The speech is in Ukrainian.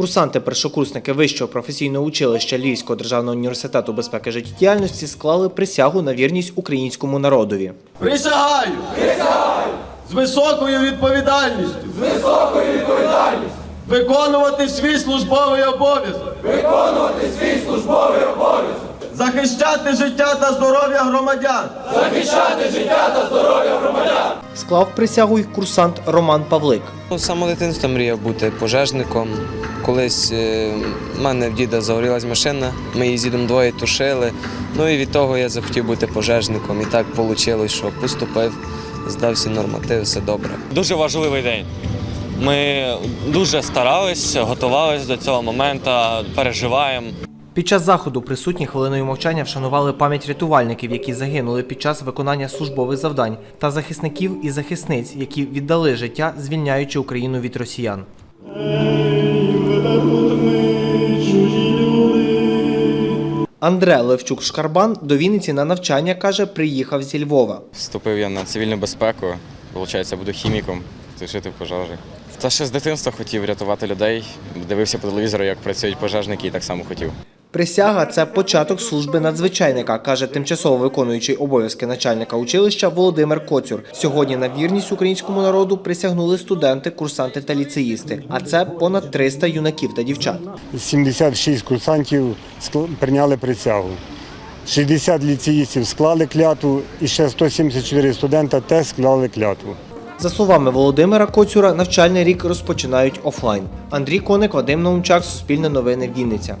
Курсанти-першокурсники Вищого професійного училища Львівського державного університету безпеки життєдіяльності склали присягу на вірність українському народові. Присягаю! Присягаю! З високою відповідальністю! З високою відповідальністю! Виконувати свій службовий обов'язок! Виконувати свій службовий обов'язок! Захищати життя та здоров'я громадян! Склав присягу й курсант Роман Павлик. Ну, З самого дитинства мріяв бути пожежником. Колись е, в мене в діда загорілась машина, ми її з дідом двоє тушили. Ну і від того я захотів бути пожежником. І так вийшло, що поступив, здав всі нормативи, все добре. Дуже важливий день. Ми дуже старались, готувалися до цього моменту, переживаємо. Під час заходу присутні хвилиною мовчання вшанували пам'ять рятувальників, які загинули під час виконання службових завдань, та захисників і захисниць, які віддали життя, звільняючи Україну від росіян. Андре Левчук Шкарбан до Вінниці на навчання каже, приїхав зі Львова. Вступив я на цивільну безпеку. Получається, буду хіміком, тушити пожежі. Та ще з дитинства хотів рятувати людей. Дивився по телевізору, як працюють пожежники, і так само хотів. Присяга це початок служби надзвичайника, каже тимчасово виконуючий обов'язки начальника училища Володимир Коцюр. Сьогодні на вірність українському народу присягнули студенти, курсанти та ліцеїсти. А це понад 300 юнаків та дівчат. 76 курсантів прийняли присягу. 60 ліцеїстів склали клятву і ще 174 студента теж склали клятву. За словами Володимира Коцюра, навчальний рік розпочинають офлайн. Андрій Коник, Вадим Наумчак, Суспільне новини, Вінниця.